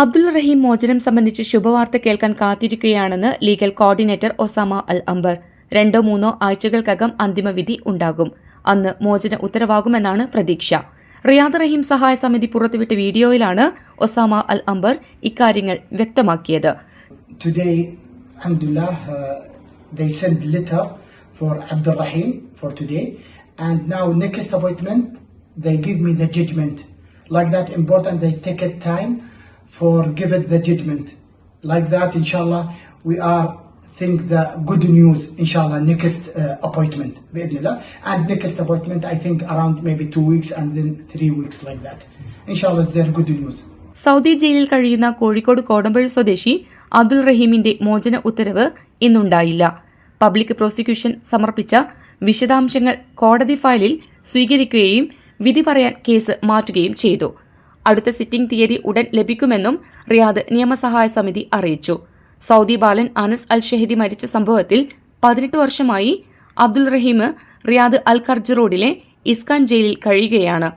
അബ്ദുൾ റഹീം മോചനം സംബന്ധിച്ച് ശുഭവാർത്ത കേൾക്കാൻ കാത്തിരിക്കുകയാണെന്ന് legal coordinator Osama al Ambar. രണ്ടോ മൂന്നോ ആഴ്ചകൾക്കകം അന്തിമവിധി ഉണ്ടാകും. അന്ന് മോചന ഉത്തരവാകുമെന്നാണ് പ്രതീക്ഷ. റിയാദ് റഹീം സഹായ സമിതി പുറത്തുവിട്ട വീഡിയോയിലാണ് ഒസാമ അൽ അംബർ ഇക്കാര്യങ്ങൾ വ്യക്തമാക്കിയത്. Today, Alhamdulillah, uh, they sent letter for Abdul Rahim for today, and now next appointment they give me the. Like that, important they take time for give it the judgment. Like that, inshallah, we are think the good news, inshallah, next uh, appointment. And next appointment, I think around maybe two weeks and then three weeks like that. Inshallah, is there good news. Saudi ജയിലിൽ കഴിയുന്ന കോഴിക്കോട് കോടമ്പഴ സ്വദേശി അബ്ദുൾ റഹീമിന്റെ മോചന ഉത്തരവ് ഇന്നുണ്ടായില്ല public prosecution സമർപ്പിച്ച വിശദാംശങ്ങൾ കോടതി ഫയലിൽ സ്വീകരിക്കുകയും വിധി പറയാൻ കേസ് മാറ്റുകയും ചെയ്തു അടുത്ത സിറ്റിംഗ് തീയതി ഉടൻ ലഭിക്കുമെന്നും റിയാദ് നിയമസഹായ സമിതി അറിയിച്ചു. സൗദി ബാലൻ അനസ് അൽ ഷെഹരി മരിച്ച സംഭവത്തിൽ പതിനെട്ട് വർഷമായി അബ്ദുൽ റഹീം റിയാദ് അൽ ഖർജ് റോഡിലെ ഇസ്കാൻ ജയിലിൽ കഴിയുകയാണ്.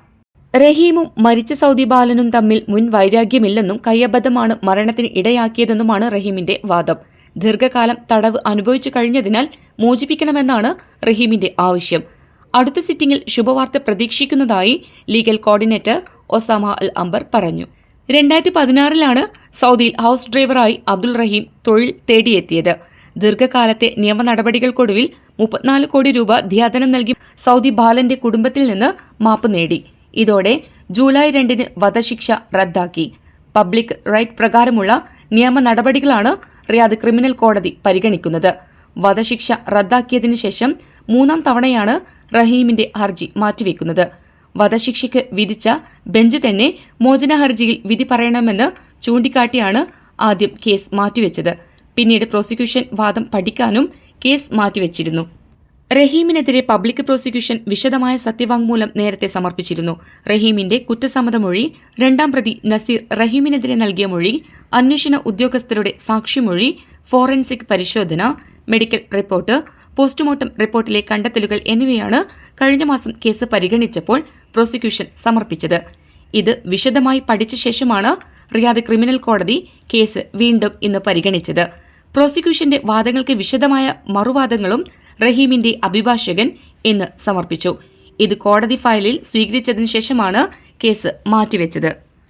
റഹീമും മരിച്ച സൗദി ബാലനും തമ്മിൽ മുൻ വൈരാഗ്യമില്ലെന്നും കയ്യബദ്ധമാണ് മരണത്തിന് ഇടയാക്കിയതെന്നുമാണ് റഹീമിന്റെ വാദം. ദീർഘകാലം തടവ് അനുഭവിച്ചു കഴിഞ്ഞതിനാൽ മോചിപ്പിക്കണമെന്നാണ് റഹീമിന്റെ ആവശ്യം. അടുത്ത സിറ്റിംഗിൽ ശുഭവാർത്ത പ്രതീക്ഷിക്കുന്നതായി legal coordinator Osama al Ambar പറഞ്ഞു. രണ്ടായിരത്തി പതിനാറിലാണ് സൗദിയിൽ ഹൌസ് ഡ്രൈവറായി അബ്ദുൾ റഹീം തൊഴിൽ തേടിയെത്തിയത്. ദീർഘകാലത്തെ നിയമ നടപടികൾക്കൊടുവിൽ മുപ്പത്തിനാല് കോടി രൂപ ധ്യാതനം നൽകി സൗദി ബാലന്റെ കുടുംബത്തിൽ നിന്ന് മാപ്പ് നേടി. ഇതോടെ ജൂലൈ രണ്ടിന് വധശിക്ഷ റദ്ദാക്കി. പബ്ലിക് റൈറ്റ് പ്രകാരമുള്ള നിയമ നടപടികളാണ് റിയാദ് ക്രിമിനൽ കോടതി പരിഗണിക്കുന്നത്. വധശിക്ഷ റദ്ദാക്കിയതിനു ശേഷം മൂന്നാം തവണയാണ് റഹീമിന്റെ ഹർജി മാറ്റിവെക്കുന്നത്. വധശിക്ഷയ്ക്ക് വിധിച്ച ബെഞ്ച് തന്നെ മോചന ഹർജിയിൽ വിധി പറയണമെന്ന് ചൂണ്ടിക്കാട്ടിയാണ് ആദ്യം കേസ് മാറ്റിവെച്ചത്. പിന്നീട് പ്രോസിക്യൂഷൻ വാദം പഠിക്കാനും കേസ് മാറ്റിവെച്ചിരുന്നു. റഹീമിനെതിരെ പബ്ലിക് പ്രോസിക്യൂഷൻ വിശദമായ സത്യവാങ്മൂലം നേരത്തെ സമർപ്പിച്ചിരുന്നു. റഹീമിന്റെ കുറ്റസമ്മതമൊഴി രണ്ടാം പ്രതി നസീർ റഹീമിനെതിരെ നൽകിയ മൊഴി അന്വേഷണ ഉദ്യോഗസ്ഥരുടെ സാക്ഷിമൊഴി ഫോറൻസിക് പരിശോധന മെഡിക്കൽ റിപ്പോർട്ട് പോസ്റ്റ്മോർട്ടം റിപ്പോർട്ടിലെ കണ്ടെത്തലുകൾ എന്നിവയാണ് കഴിഞ്ഞ മാസം കേസ് പരിഗണിച്ചപ്പോൾ പ്രോസിക്യൂഷൻ സമർപ്പിച്ചത്. ഇത് വിശദമായി പഠിച്ച ശേഷമാണ് റിയാദ് ക്രിമിനൽ കോടതി കേസ് വീണ്ടും ഇന്ന് പരിഗണിച്ചത്. പ്രോസിക്യൂഷന്റെ വാദങ്ങൾക്ക് വിശദമായ മറുവാദങ്ങളും റഹീമിന്റെ അഭിഭാഷകൻ ഇന്ന് സമർപ്പിച്ചു. ഇത് കോടതി ഫയലിൽ സ്വീകരിച്ചതിനു ശേഷമാണ് കേസ് മാറ്റിവെച്ചത്.